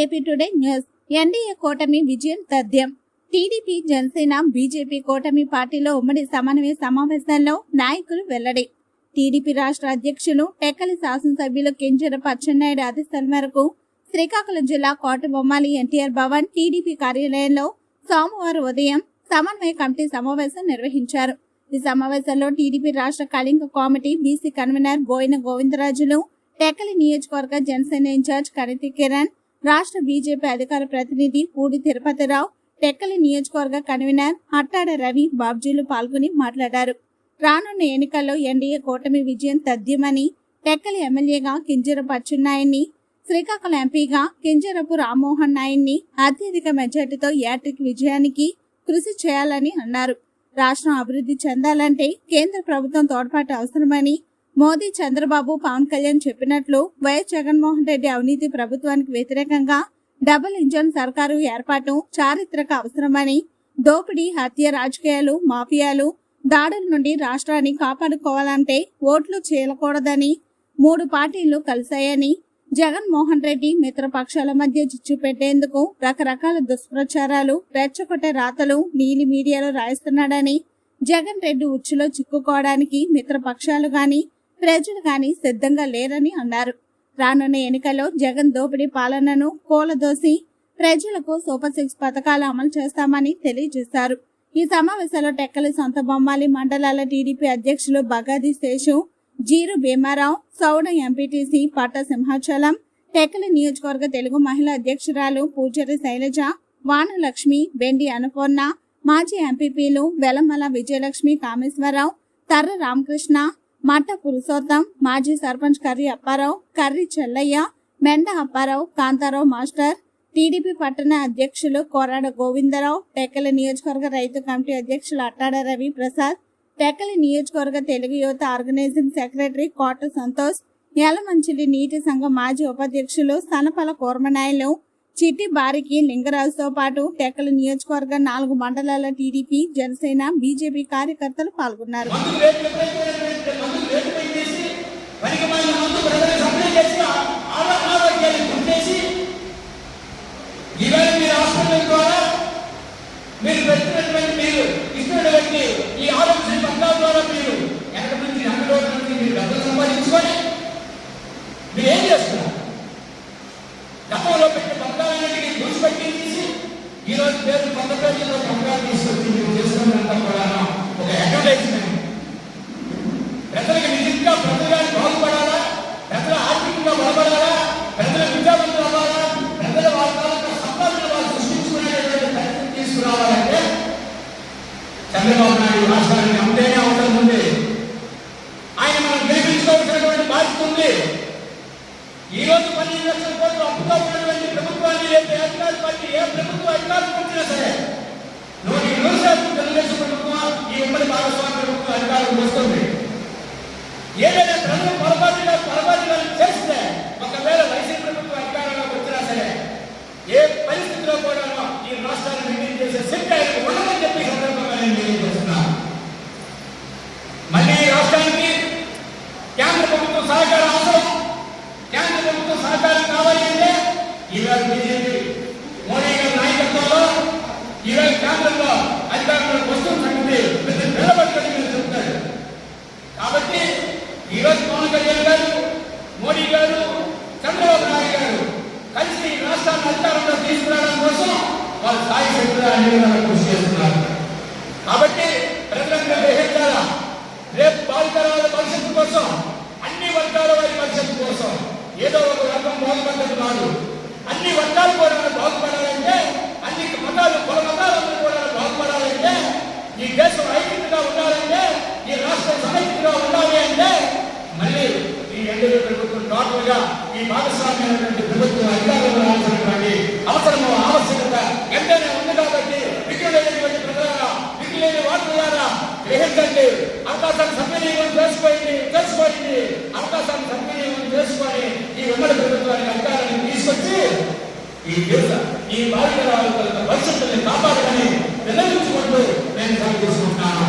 AP today news. NDA కూటమి విజయం తథ్యం. టీడీపీ జనసేన బీజేపీ కూటమి పార్టీలో ఉమ్మడి సమన్వయ సమావేశంలో నాయకులు వెల్లడి. టీడీపీ రాష్ట్ర అధ్యక్షులు టెక్కలి శాసనసభ్యులు కింజర పచ్చెన్నాయుడు ఆదేశాల మేరకు శ్రీకాకుళం జిల్లా కోటబొమ్మాలి ఎన్టీఆర్ భవన్ టీడీపీ కార్యాలయంలో సోమవారం ఉదయం సమన్వయ కమిటీ సమావేశం నిర్వహించారు. ఈ సమావేశంలో టీడీపీ రాష్ట్ర Kalinga committee BC convenor Boina Govindarajulu Tekkali నియోజకవర్గ జనసేన ఇన్ఛార్జ్ కనితి కిరణ్ రాష్ట్ర బీజేపీ అధికార ప్రతినిధి పూడి తిరుపతిరావు టెక్కలి నియోజకవర్గ కన్వీనర్ అట్టాడ రవి బాబ్జీలు పాల్గొని మాట్లాడారు. రానున్న ఎన్నికల్లో ఎన్డీఏ కూటమి విజయం తథ్యమని టెక్కలి ఎమ్మెల్యేగా కింజరపు అచ్చున్నాయని శ్రీకాకుళం ఎంపీగా కింజరపు రామ్మోహన్ నాయుడిని అత్యధిక మెజార్టీతో యాట్రిక్ విజయానికి కృషి చేయాలని అన్నారు. రాష్ట్రం అభివృద్ధి చెందాలంటే కేంద్ర ప్రభుత్వం తోడ్పాటు అవసరమని మోదీ చంద్రబాబు పవన్ కళ్యాణ్ చెప్పినట్లు వైఎస్ జగన్మోహన్ రెడ్డి అవినీతి ప్రభుత్వానికి వ్యతిరేకంగా డబుల్ ఇంజన్ సర్కారు ఏర్పాటు చారిత్రక అవసరమని దోపిడీ హత్య రాజకీయాలు మాఫియాలు దాడుల నుండి రాష్ట్రాన్ని కాపాడుకోవాలంటే ఓట్లు చేయకూడదని మూడు పార్టీలు కలిశాయని జగన్మోహన్ రెడ్డి మిత్రపక్షాల మధ్య చిచ్చు పెట్టేందుకు రకరకాల దుష్ప్రచారాలు రెచ్చగొట్టే రాతలు నీలి మీడియాలో రాయిస్తున్నాడని జగన్ రెడ్డి ఉచ్చులో చిక్కుకోవడానికి మిత్రపక్షాలు గాని ప్రజలు కానీ సిద్ధంగా లేరని అన్నారు. రానున్న ఎన్నికల్లో జగన్ దోపిడీ పాలనను కూలదోసి ప్రజలకు సూపర్ సిక్స్ పథకాలు అమలు చేస్తామని తెలియజేశారు. ఈ సమావేశంలో టెక్కలి సొంత బొమ్మాలి మండలాల టీడీపీ అధ్యక్షులు బగాది శేషు జీరు భీమారావు సౌడ ఎంపీటీసీ పట్ట సింహాచలం టెక్కలి నియోజకవర్గ తెలుగు మహిళా అధ్యక్షురాలు పూజారి శైలజ వానలక్ష్మి బెండి అన్నపూర్ణ మాజీ ఎంపీపీలు వెలమల విజయలక్ష్మి కామేశ్వరరావు తర్ర రామకృష్ణ మట్ట పురుషోత్తం మాజీ సర్పంచ్ కర్రి అప్పారావు కర్రి చెల్లయ్య మెండ అప్పారావు కాంతారావు మాస్టర్ టీడీపీ పట్టణ అధ్యక్షులు కోరాడ గోవిందరావు టెక్కలి నియోజకవర్గ రైతు కమిటీ అధ్యక్షులు అట్టాడ రవి ప్రసాద్ టెక్కలి నియోజకవర్గ తెలుగు యువత ఆర్గనైజింగ్ సెక్రటరీ కోట సంతోష్ నేలమంచిలి నీటి సంఘం మాజీ ఉపాధ్యక్షులు సనపల కోర్మనాయలు చిట్టి బారికి లింగరాజుతో పాటు టెక్కల నియోజకవర్గ నాలుగు మండలాల టీడీపీ జనసేన బీజేపీ కార్యకర్తలు పాల్గొన్నారు. మీరు పెట్టినటువంటి మీరు ఇస్తున్నటువంటి ఈ ఆరోగ్య పథకాల ద్వారా మీరు లేదు ఈ రోజు పన్నెండు లక్షల కోట్లు అప్పుగా ఉన్నటువంటి ప్రభుత్వాన్ని ఏ అధికార పార్టీ ఏ ప్రభుత్వ అధికారం వచ్చినా సరే నూటి ఇరవై శాతం తెలుగుదేశం ప్రభుత్వం ఈ ఉమ్మడి భాగస్వామ్య ప్రభుత్వం అధికారం వస్తుంది ఏదైనా ప్రజలు పొరపాటుగా పొరపాటుగా చేస్తే ఒకవేళ వైసీపీ ప్రభుత్వం అధికారంలోకి వచ్చినా సరే ఏ పరిస్థితిలో కూడా ఈ రాష్ట్రాన్ని మెయింటైన్ చేసే శక్తి ఆయనకు ఉండదని చెప్పి ఈ సందర్భంగా నేను తెలియజేస్తున్నాను మళ్ళీ ఈ రాష్ట్రానికి కేంద్ర ప్రభుత్వం సహకారం అవసరం కేంద్ర ప్రభుత్వం సహకారం కావాలి అంటే ఈవేళ బీజేపీ మోడీ గారి నాయకత్వంలో ఈవేళ కేంద్రంలో అధికారంలోకి వస్తున్న సంగతి మీరు నిలబడుకొని చెప్తారు కాబట్టి ఈరోజు పవన్ కళ్యాణ్ గారు మోడీ గారు చంద్రబాబు నాయుడు గారు కలిసి ఈ రాష్ట్రాన్ని అధికారంలో తీసుకురావడం కోసం వాళ్ళు సాయి శక్తులు కృషి చేస్తున్నారు కాబట్టి ప్రజలందరూ గ్రహించాలా రేపు బాధితరాల భవిష్యత్తు కోసం అన్ని వర్గాల వారి భవిష్యత్తు కోసం ఏదో ఒక వర్గం బాగుపడ్డది కాదు అన్ని వర్గాలు కూడా బాగుపడాలంటే అన్ని మతాలు కుల మతాలు కూడా బాగుపడాలంటే ఈ దేశం ఐక్యతగా ఉండాలంటే ఈ రాష్ట్రం సమైక్యంగా ఉండాలి అంటే మళ్ళీ ఈ ఎన్డీఏ ప్రభుత్వం టోటల్గా ఈ భాగస్వామ్యమైనటువంటి ప్రభుత్వం అధికారంలో ఈ దేశ ఈ బాధితుల భవిష్యత్తుని కాపాడమని విన్నవించుకుంటూ నేను సెలవు తీసుకుంటున్నాను